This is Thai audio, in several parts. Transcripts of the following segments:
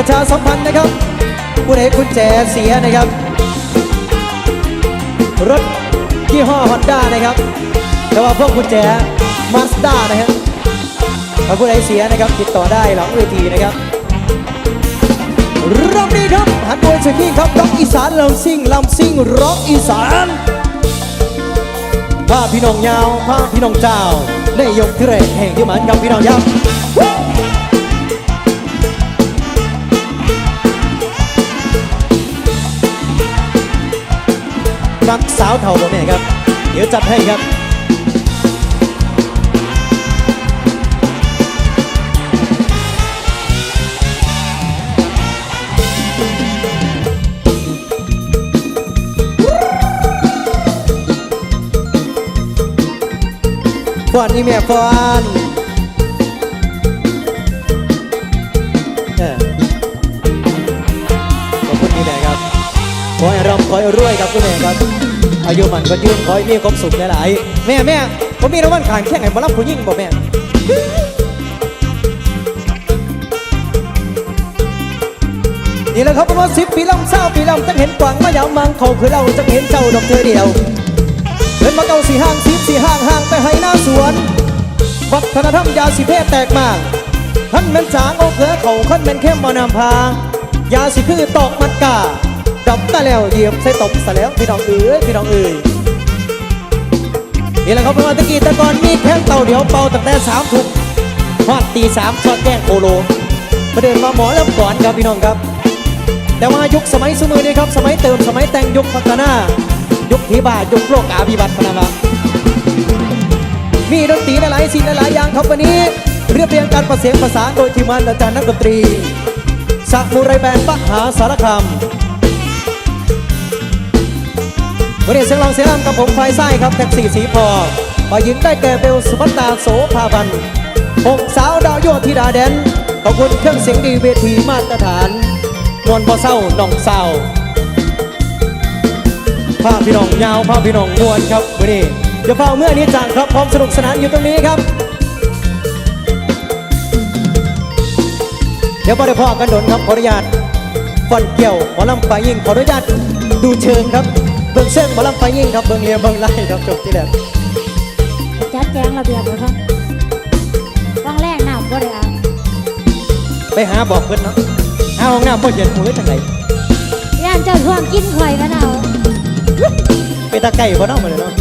ประชาสัมพันธ์นะครับผู้ใดกุญแจเสียนะครับ รถยี่ห้อฮอนด้านะครับ แต่ว่าพวกกุญแจมาสด้านะครับถ้าผู้ใดเสียนะครับ ติดต่อได้หลังเวทีนะครับรอบนี้ครับหันมวยสกิ้งครับร็อกอีสานลำซิ่งลำซิ่งร็อกอีสานพาพี่น้องยาวพาพี่น้องเจ้าได้ยกที่แรกแห่งที่มันกับพี่น้องยา รักสาวเท่าผมเนี่ครับ เดี๋ยวจัดให้ครับฟอนนี่แม่ฟอน ขอให้ร่ำขอให้รวยครับคุณแม่ครับอายุมันก็ยืนขอให้มีความสุขหลายๆแม่แม่ผมมีรางวัลขางแข่งให้มารับผู้หญิงบ่แม่นี่แหละครับประมาสิบปีลำเศร้าปีลำจังเห็นกวางมายาวมังเขาคือเราจังเห็นเจ้าดอกเธอเดียวเดินมาเก้าสี่ห้างสิบสี่ห้างห้างไปให้หน้าสวน วัฒนธรรมยาสิเพศแตกมากขั้นเป็นจางโอเขือเขาขั้นเป็นเข้มบอนามพายาสิคือตอกมัดกา ดับตะแล้วเหยียบใส่ตบซะแล้วพี่น้องเอ๋ยพี่น้องเอ๋ยนี่แหละครับเมื่อตะกี้ตะกอนมีแข้งเต่าเดียวเป่าตั้งแต่สามทุ่มฮอดตีสามชอดแกล้งโคโลประเดินมาหมอแล้วก่อนครับพี่น้องครับ แต่ว่ายุคสมัยสมือนี้ครับสมัยเติมสมัยแต่งยุคพัฒนายุคที่บ้ายุคโลกอาภิวัตน์พนะครับมีดนตรีหลายสิ่งหลายอย่างครับวันนี้ เรียบเรียงการประเสียงประสาโดยทีมงานอาจารย์นักดนตรีสักมูไรแบนปะหาสารคาม วันนี้เสียงร้องเสียงรำกับผมไฟไส้ครับแท็กซี่สีพอฝ่ายหญิงได้แก่เบลสุภัตตาโสภาพันธ์หกสาวดาวโยธิดาแดนขอบคุณเครื่องเสียงดีเวทีมาตรฐานนวลพอเศร้าน่องเศร้าภาพพี่น้องยาวภาพพี่น้องมวนครับวันนี้เดี๋ยวเฝ้าเมื่อนี้จางครับพร้อมสนุกสนานอยู่ตรงนี้ครับ เดี๋ยวพอได้พ่อกันดนครับขออนุญาตฟอนเกี่ยวหมอลำไปยิงขออนุญาตดูเชิงครับ เบิ่งเส้นหมอลำไปยิ่งครับเบิ่งเรียเบิ่งไล่ครับจบที่แล้วจัดแจงระเบียบเลยครับต้องแรกน้ำก็ได้อะไปหาบอกเพื่อนเนาะหาห้องน้ำพ่อเย็นมือจังไหนย่านเจ้าท่วงกินข่อยกันเอาไปตาไก่พ่อเนาะมาเลยเนาะ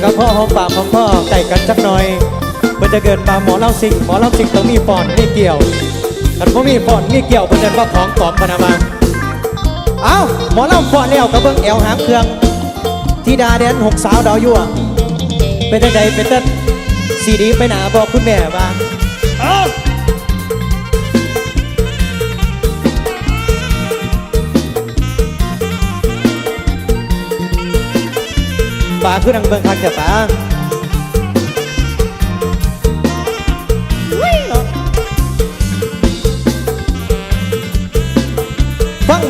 และครับพ่อหอมปากของพ่อไก่กันจักหน่อยมันจะเกิดมาหมอเล่าสิงหมอเล่าสิงต้องมีปอนมีเกี่ยวถ้าพ่มีปอนมีเกี่ยวเพื่อนว่าของปลอมพนามาเอ้าหมอเล่าปอนแล้วกับเบิ้งแอวหางเครื่องที่ดาแดนหกสาวดาวยั่วเป็นจังใดเป็นต้นซีดีไปหนาบอกคุณแม่ว่าเอ้า ป่าคือนังเบิงคักแต่ป่า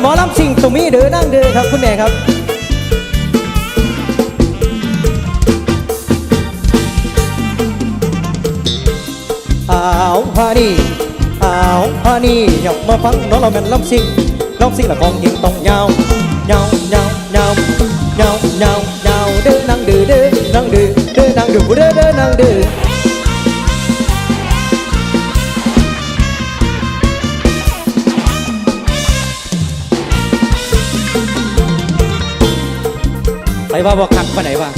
หมอลำสิ่งตรงนี้เด้อนั่งเด้อครับคุณแม่ครับอ้าวพานี่อ้าวพานี่อยากมาฟังน้องเราเป็นลำซิ่งลำซิ่งละของยิงต้องยาวยาวยาวยาวยาวยาว นั่งเด้อเด้อนั่งเด้อเด้อเด้อนั่งเด้อไปว่าบอกขักไปไหนวะ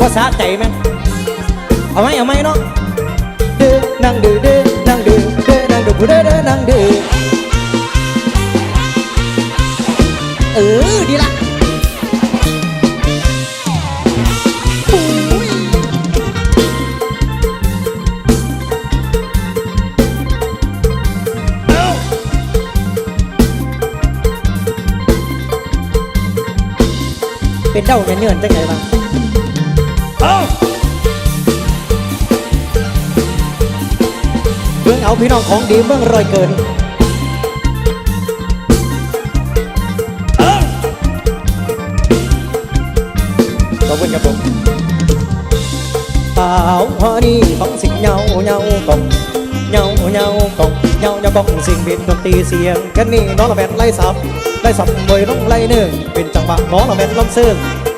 ว่าสาใจไหมเอาไหมเอาไหมเนาะเด้อนั่งเด้อเด้อนั่งเด้อเด้อนั่งเด้อผู้เด้อเด้ เป็นเด้าเนื่อนๆจังไงบ้างเอาเมืองเอาพี่น้องของดีเมืองรอยเกินเอาขอบคุณครับผมสาวฮอนี่ของสิ่งเหงาเหงากองเหงาเหงากอง เหงาเหงากองสิ่งเป็นดนตรีเสียงแค่นี้น้องละแมนไล่สับไล่สับเบยน้องไล่เนื่องเป็นจังหวะน้องละแมนลำเสื่ง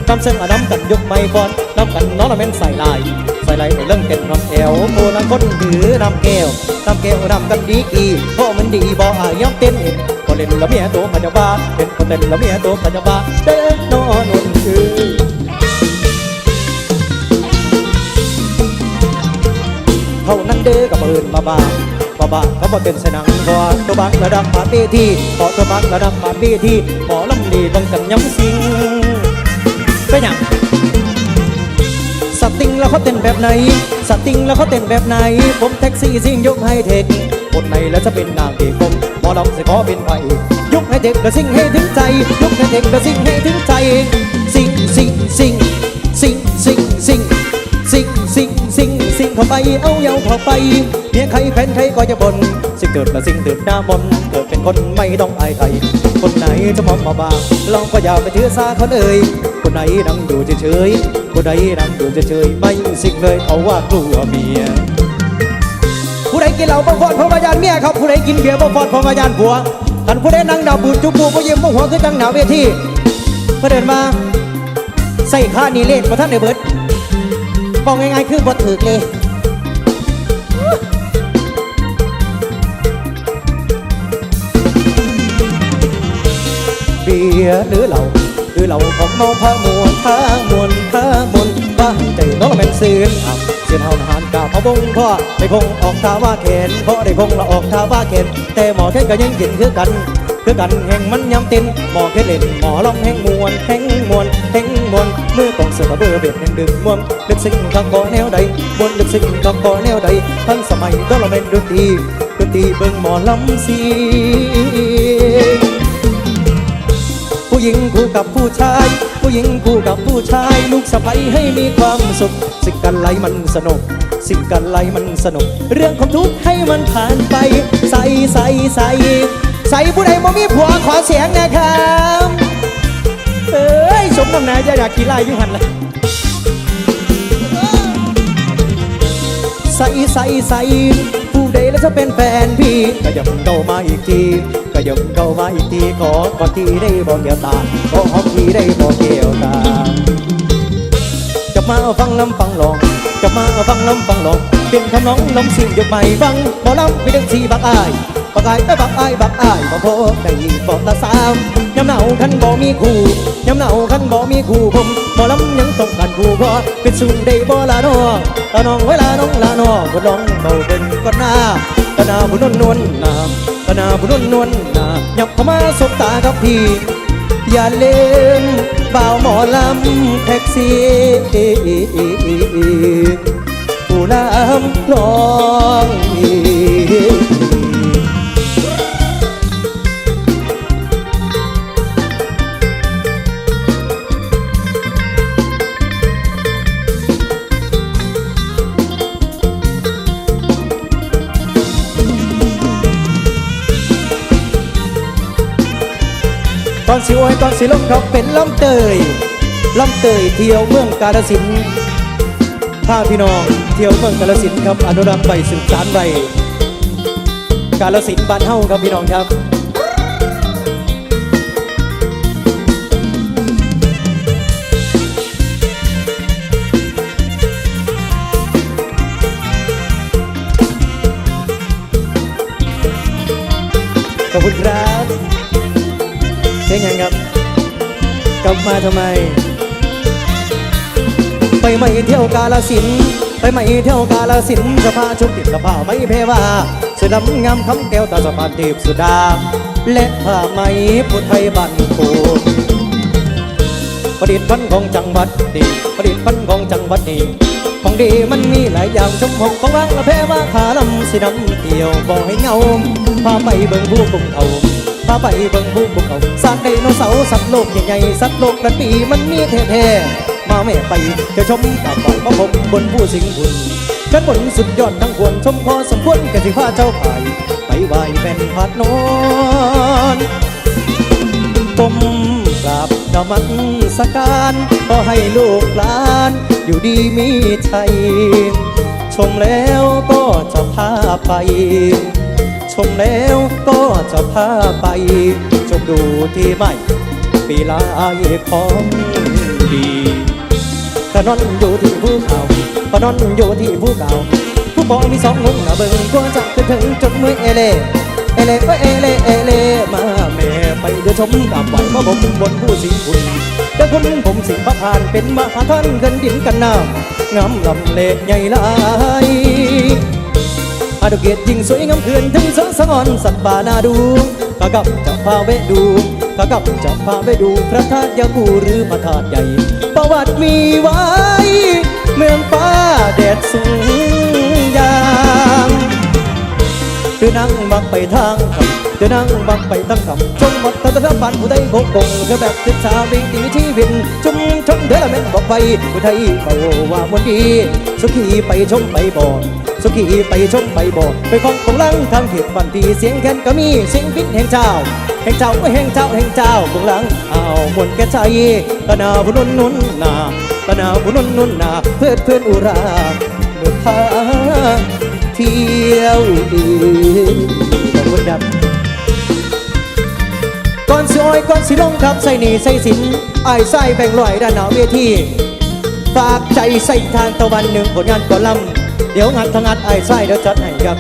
ลำเสื่งอะน้ำกันยกไม้ฟอนน้ำกันน้องละแมนใส่ลายใส่ลายในเรื่องเต้นน้ำแอวโมนังคนถือน้ำแก้วน้ำแก้วน้ำกันดีกีเพราะมันดีบ่อายอมเต้นเห็นพอเล่นละเมียตัวมันจะบ้าเป็นคนเต้นละเมียตัวมันจะบ้าเดินนอนนุ่นคือเท่านั้นเด้อกับเอินมาบา บาบาเขามาเป็นสนังบัวตัวบักระดับปาเต้ที่ขอตัวบักระดับปาเต้ที่หมอลำดีต้องกันย้ำสิงเป็นหยังสติงแล้วเขาเต้นแบบไหน สติงแล้วเขาเต้นแบบไหน ผมแท็กซี่ซิ่งยกให้เทคบทไหนแล้วจะเป็นนางเอกผมหมอลำจะขอเป็นไฟยกให้เทคแล้วซิ่งให้ถึงใจ ยกให้เทคแล้วซิ่งให้ถึงใจ เข้าไปเอาเยาเข้าไปเพียใครแฟนใครก็จะบ่นสิ่งเกิดและสิ่งตื่นหน้ามนเกิดเป็นคนไม่ต้องอายใคร คนไหนจะมองมาบางลองก็อย่าไปถือสาเขาเลยคนไหนนั่งอยู่เฉยๆคนไหนนั่งอยู่เฉยๆไม่สิ่งเลยเอาว่ากลัวเมียผู้ใดกินเหล้าบ่ฟอดเพราะว่ายานเมียครับผู้ใดกินเบียร์บ่ฟอดเพราะว่ายานผัวกันผู้ใดนั่งดาวบูดจุบบูบ่ยิ้มบ่หัวคือจังหนาเวทีเพื่อเดินมาใส่ข้านี่เล่นบ่ท่านได้เบิดบอกง่ายๆคือบทถึกเลย หรือเหล้าหรือเหล้าของเมาพามวนพามวนพามวนบ้านใจน้องแม่นซื่นอะเสียนเฮาหานกาพะบงพ่อได้คงออกทาว่าแขนเพราะได้คงละออกทาว่าแขนแต่หมอแค่ก็ยังกินคือกันคือกันแห่งมันยำเต้นหมอแค่เล่นหมอลองแห่งมวนแห่งมวนแห่งมวนมือกองเสือเบอร์เบ็ดแห่งดึงมวนลึกซึ้งข้างก่อแนวใดมวนลึกซึ้งข้างก่อแนวใดทั้งสมัยก็เราเป็นดนตรีดนตรีเบิ่งหมอลำเสียง ผู้หญิงคู่กับผู้ชาย ผู้หญิงคู่กับผู้ชาย ลูกสะใภ้ให้มีความสุข สิ่งกันไหลมันสนุก สิ่งกันไหลมันสนุก เรื่องของทุกข์ให้มันผ่านไป ใส่ใส่ใส่ใส่ผู้ใดบ่มีผัวขอเสียงนะครับเอ้ยสมน้ำหนาจะอยากขี่ไล่ยุหันละใส่ใส่ใส่ผู้ ใดแล้วจะเป็นแฟนพี่ก็ยังเข้ามาอีกทีก็ยังเข้ามาอีกทีขอกอดทีได้บอกเกี่ยวตาขอหอมทีได้บอกเกี่ยวตาจะมาฟังลำฟังลองจะมาฟังลำฟังลองเป็นคำน้องลำสิ่งยกใหม่ฟังหมอลำมีดังสีบักอาย บักอายไปบักอายบักอายบ่พอได้บอกตาสามยำหนาวคันบ่มีคู่ยำหนาวคันบ่มีคู่ผมหมอลำยังต้องการคู่พอเป็นสุ่มได้บ่ละน้อตาน้องเวลาน้องละน้อบ่ลองเบาเป็นก่อนหน้าตาหนาบุนวลนวลนาตาหนาบุนวลนวลนายับเข้ามาสบตากับพี่อย่าเลืมบ่าวหมอลำแท็กซี่ผู้ลำร้อง อนสิโอยก่อนสิลงครับเป็นลำเตยลำเตยเที่ยวเมืองกาฬสินธุ์พาพี่น้องเที่ยวเมืองกาฬสินครับอนุรักษ์ไปสืบสานไปกาฬสินบ้านเฮาครับพี่น้องครับขอบคุณครับ เพลงยังครับ กลับมาทำไม ไปไม่เที่ยวกาลสิน ไปไม่เที่ยวกาลสินสภาชุกติดกระเพาไม่เพว่าเสือดำงามคำแก้วตาสะพานเทพสุดา และผ้าไหมผู้ไทยบ้านโคประดิษฐ์พันธุ์ของจังหวัดดีประดิษฐ์พันธุ์ของจังหวัดดีของดีมันมีหลายอย่างชมหกของว่างละแพ้ว่าขาลำสิดำเที่ยวบ่ให้เงาพาไปเบิ่งผู้กุ่มเอา พาไปเบิ่งผู้บุกเขาสัตว์ไดโนเสาร์สัตว์โลกใหญ่ๆสัตว์โลกระปีมันมีแท้ๆมาแม่ไปจะชมกับปล่อยพระผมบนผู้สิงห์บุญชั้นบนสุดยอดทั้งควรชมพอสมควรแก่สิพาเจ้าไปไปไหวแม่นพัดนอนก้มกราบนมัสการขอให้ลูกหลานอยู่ดีมีชัยชมแล้วก็จะพาไป ชมแล้วก็จะพาไปชมดูที่ใหม่ปีลายของดีขนอนอยู่ที่ภูเขาขนอนอยู่ที่ภูเขาผู้บอมีสองมุมหน้าเบิ่งก็จะขึ้นถึงจนมือเอเล่เอเล่ก็เอเล่เอเล่มาแม่ไปเดือชมกับไหวมาผมบนผู้สิงคุณเด้อคุณผมสิงพระพานเป็นมหาท่านเกินดินกันน้ำงามลำเละใหญ่หลาย อาดูเกตยิ่งสวยงามเขื่อนถึงสองสะออนสัตว์ป่านาดูข้ากับจะพาเวะดูข้ากับจะพาเวะดูพระธาตุยาคูหรือพระธาตุใหญ่ ประวัติมีไว้ เมืองฟ้าแดดสูงยาม เดินนั่งบังไปทางคำเดินนั่งบังไปทางคำชมวัดตะตะปันผู้ไทยโกกงเธอแบบศึกษาวิถีชีวิตชุมชนเธอละแม่นบอกไปผู้ไทยเขาว่ามันดี สุขีไปชมไปบ่อนสุขีไปชมไปบ่อนไปของของลังทางเขตบันทีเสียงแค้นก็มีเสียงพิษแห่งเจ้าแห่งเจ้าก็แห่งเจ้าแห่งเจ้าของลังเอามนแก่ใจตะนาผู้นุนนุนนาตะนาผู้นุนนุนนาเพื่อนเพื่อนอุราเมื่อพา เที่ยวดีขอบคุณครับก่อนสิอ้อยก่อนสิลงครับใส่หนีใส่สินไอ้ายไส้แบ่งลอยด้านหน้าเวทีฝากใจใส่ทางตะวันหนึ่งผลงานก่อนลำเดี๋ยวงานทางอัดไอ้ายไส้เดี๋ยวจัดให้ครับ